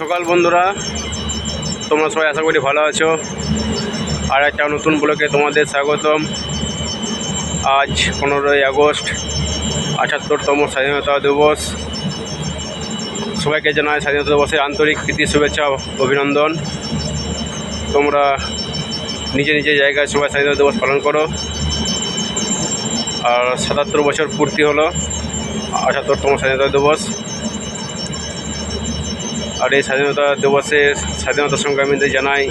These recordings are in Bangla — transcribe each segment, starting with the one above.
সকাল বন্ধুরা। তোমরা সবাই আশা করি ভালো আছো। আর একটা নতুন ব্লকে তোমাদের স্বাগতম। আজ পনেরোই আগস্ট, আটাত্তরতম স্বাধীনতা দিবস। সবাইকে জানাই স্বাধীনতা দিবসের আন্তরিক প্রীতি, শুভেচ্ছা, অভিনন্দন। তোমরা নিজে নিজে জায়গায় সবাই স্বাধীনতা দিবস পালন করো। আর সাতাত্তর বছর পূর্তি হলো আটাত্তরতম স্বাধীনতা দিবস। আর এই স্বাধীনতা দিবসে স্বাধীনতা সংগ্রামীদের জানাই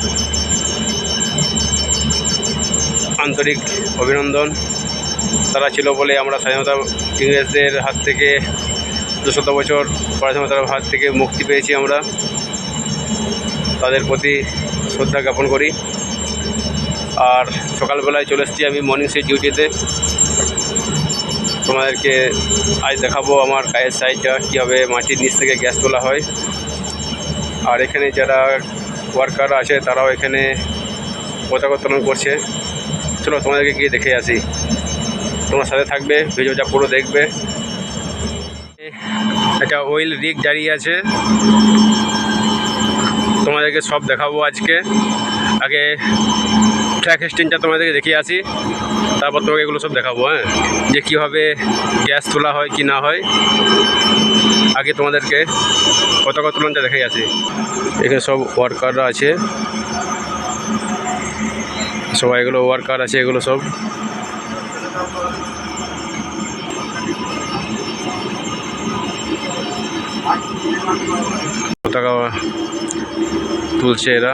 আন্তরিক অভিনন্দন। তারা ছিল বলে আমরা স্বাধীনতা ইংরেজদের হাত থেকে দুশত বছর পরাধীনতার হাত থেকে মুক্তি পেয়েছি আমরা। তাদের প্রতি শ্রদ্ধা জ্ঞাপন করি। আর সকালবেলায় চলে এসেছি আমি মর্নিং সেই ডিউটিতে তোমাদেরকে আজ দেখাবো আমার কায়ের সাইডটা কীভাবে মাটির নিচ থেকে গ্যাস তোলা হয়। আর এখানে যারা ওয়ার্কার আছে, তারাও এখানে পতাকা করছে। চলো তোমাদেরকে গিয়ে দেখে আসি। তোমার সাথে থাকবে, ভিডিওটা পুরো দেখবে। একটা ওয়েল রিক দাঁড়িয়ে আছে। তোমাদেরকে সব দেখাবো আজকে। আগে ট্র্যাক স্টেনটা তোমাদেরকে দেখিয়ে আসি। তারপর তোমাকে এগুলো সব দেখাবো হ্যাঁ? যে কীভাবে গ্যাস তোলা হয়, কি না হয়। আগে তোমাদেরকে পতাকা উত্তোলনটা দেখে আসি এখানে সব ওয়ার্কাররা আছে। সবাই এগুলো ওয়ার্কার আছে, এগুলো সব। পতাকা তুলছে এরা।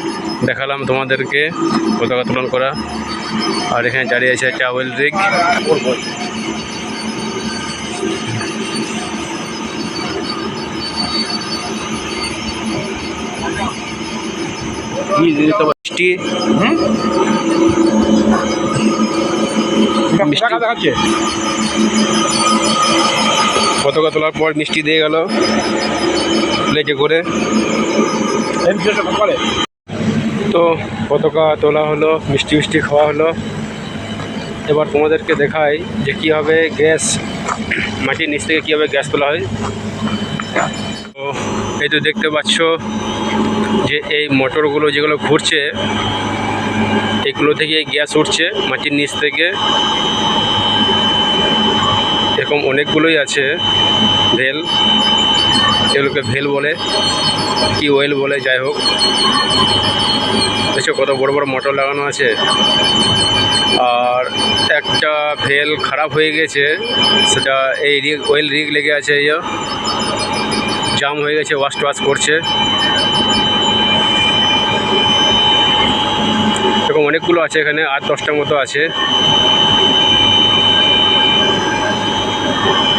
দেখালাম তোমাদেরকে পতাকা উত্তোলন করা। আর এখানে দাঁড়িয়ে আছে একটা ওয়েল রিগ মিষ্টি। পতাকা তোলার পর মিষ্টি দিয়ে গেল। প্লেটে করে। তো পতাকা তোলা হলো, মিষ্টি মিষ্টি খাওয়া হলো। এবার তোমাদেরকে দেখাই যে কীভাবে গ্যাস, মাটির নিচ থেকে কীভাবে গ্যাস তোলা হয়। তো এই তো দেখতে পাচ্ছ যে এই মোটরগুলো যেগুলো ঘুরছে, এগুলো থেকে গ্যাস উঠছে মাটির নিচ থেকে। এরকম অনেকগুলোই আছে ভেল এগুলোকে ভেল বলে, কি ওয়েল বলে, যাই হোক। দেখছ কত বড় বড় মোটর লাগানো আছে। আর একটা ভেল খারাপ হয়ে গেছে, সেটা এই রিগ ওয়েল রিগ লেগে আছে এই জাম হয়ে গেছে ওয়াশ ওয়াশ করছে। এরকম অনেকগুলো আছে এখানে, আট, দশটার মতো আছে।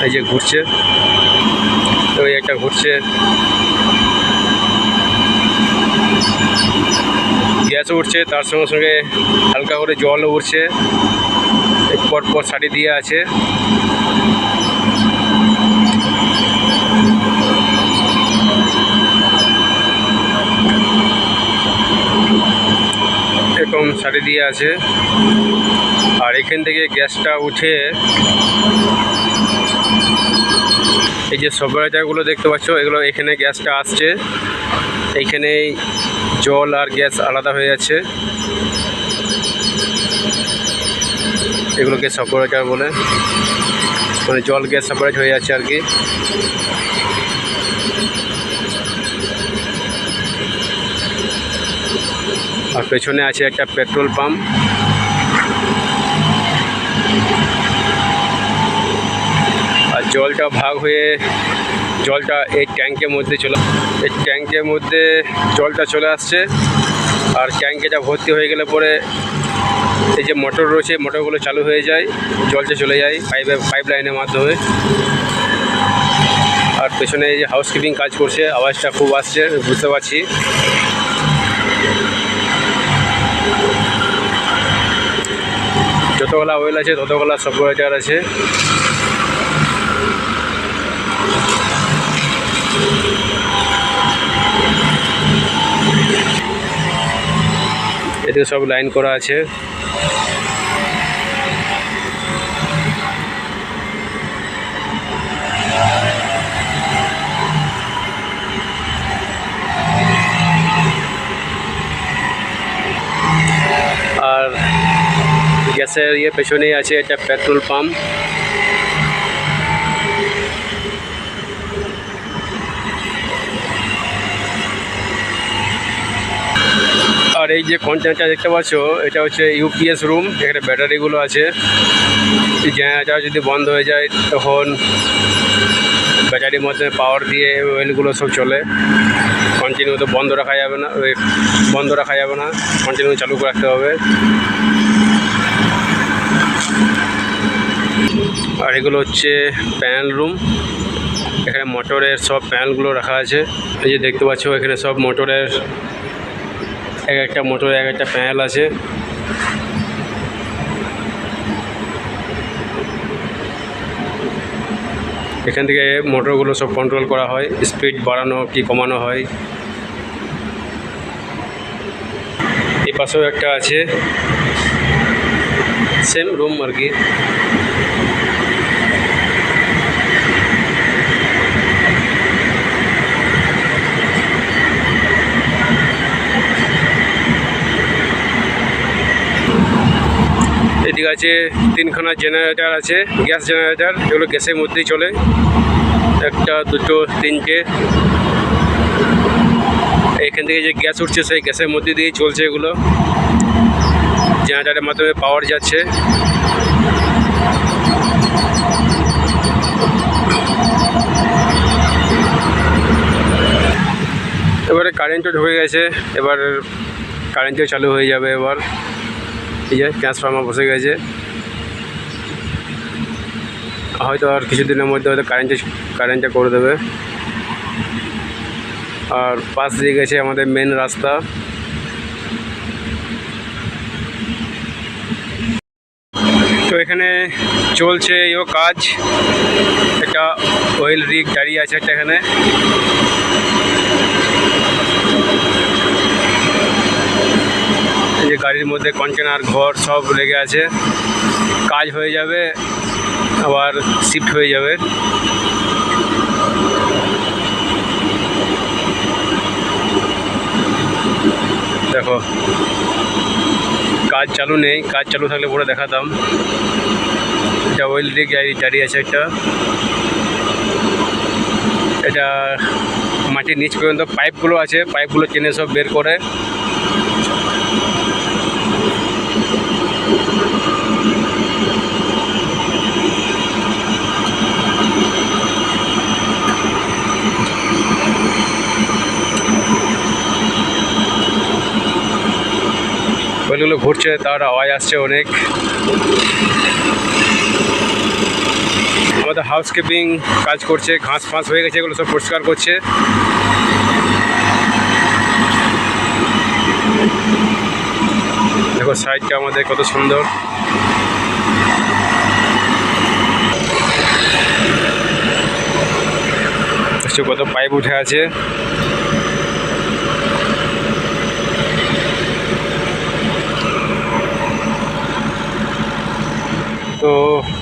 এই যে ঘুরছে। ওই একটা ঘুরছে। গ্যাস উঠছে, তার সঙ্গে সঙ্গে হালকা করে জলও উঠছে। পর পর সারি দিয়ে আছে। এরকম সারি দিয়ে আছে। আর এখান থেকে গ্যাসটা উঠে এই যে সবরাইটারগুলো দেখতে পাচ্ছ, এগুলো এখানে গ্যাসটা আসছে। এইখানেই জল আর গ্যাস আলাদা হয়ে যাচ্ছে। এগুলোকে সেপারেটার বলে। মানে জল, গ্যাস সেপারেট হয়ে যাচ্ছে আর কি। আর পেছনে আছে একটা পেট্রোল পাম্প। জলটা ভাগ হয়ে জলটা এই ট্যাঙ্কের মধ্যে চলে এই ট্যাঙ্কের মধ্যে জলটা চলে আসছে। আর ট্যাঙ্কেটা ভর্তি হয়ে গেলে পরে এই যে মোটর রয়েছে, মোটরগুলো চালু হয়ে যায়, জলটা চলে যায় পাইপে পাইপ লাইনের মাধ্যমে। আর পেছনে এই যে হাউসকিপিং কাজ করছে, আওয়াজটা খুব আসছে, বুঝতে পারছি। যতগুলা ওয়েল আছে, ততগুলা সফটওয়্যার আছে। এদিকে সব লাইন করা আছে। আর গ্যাসের ইয়ে পেছনেই আছে এটা পেট্রোল পাম্প। আর এই যে কন্টেনারটা দেখতে পাচ্ছ, এটা হচ্ছে ইউপিএস রুম এখানে ব্যাটারিগুলো আছে। জেনারেটার যদি বন্ধ হয়ে যায়, তখন ব্যাটারির মধ্যে পাওয়ার দিয়ে ওয়েলগুলো সব চলে। কন্টিনিউ তো বন্ধ রাখা যাবে না, ওই বন্ধ রাখা যাবে না কন্টিনিউ চালু রাখতে হবে। আর এগুলো হচ্ছে প্যানেল রুম এখানে মোটরের সব প্যানেলগুলো রাখা আছে। এই যে দেখতে পাচ্ছ, এখানে সব মোটরের এক একটা মোটরে, এক একটা প্যানেল আছে। এখান থেকে মোটরগুলো সব কন্ট্রোল করা হয় স্পিড বাড়ানো কি কমানো হয়। এই পাশেও একটা আছে সেম রুম আর কি। আছে তিনখানা জেনারেটার আছে গ্যাস জেনারেটার এগুলো গ্যাসের মধ্যেই চলে। একটা, দুটো, তিনটে। এখান থেকে যে গ্যাস উঠছে, সেই গ্যাসের মধ্যে দিয়েই চলছে এগুলো। জেনারেটারের মাধ্যমে পাওয়ার যাচ্ছে। এবারে কারেন্টও ঢুকে গেছে। এবার কারেন্টও চালু হয়ে যাবে এবার। এই যে ট্রান্সফর্মার বসে গেছে। হয়তো আর কিছুদিনের মধ্যে হয়তো কারেন্টে কারেন্টটা করে দেবে। আর পাশ দিয়ে গেছে আমাদের মেন রাস্তা। তো এখানে চলছে এও কাজ। একটা ওয়েল রিগ দাঁড়িয়ে আছে একটা এখানে। যে গাড়ির মধ্যে কন্টেনার ঘর সব লেগে আছে। কাজ হয়ে যাবে, আবার শিফট হয়ে যাবে। দেখো, কাজ চালু নেই, কাজ চালু থাকলে পুরো দেখাতাম। এটা ওয়েল রিগ গাড়ি দাঁড়িয়ে আছে একটা। এটা মাটির নিচ পর্যন্ত পাইপগুলো আছে পাইপগুলো টেনে সব বের করে। ঘুরছে তার আওয়াজ আসছে অনেক। আমাদের হাউসকিপিং কাজ করছে, ঘাস ফাঁস হয়ে গেছে, এগুলো সব পরিষ্কার করছে। দেখো সাইডটা আমাদের কত সুন্দর। কত পাইপ উঠে আছে। তো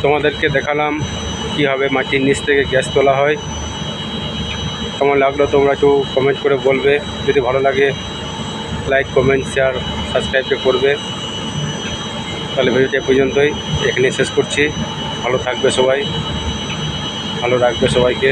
তোমাদেরকে দেখালাম কীভাবে মাটির নিচ থেকে গ্যাস তোলা হয়। কেমন লাগল তোমরা একটু কমেন্ট করে বলবে। যদি ভালো লাগে লাইক কমেন্ট শেয়ার সাবস্ক্রাইবটা করবে। তাহলে ভিডিওটা পর্যন্তই। এখানে শেষ করছি। ভালো থাকবে সবাই। ভালো রাখবে সবাইকে।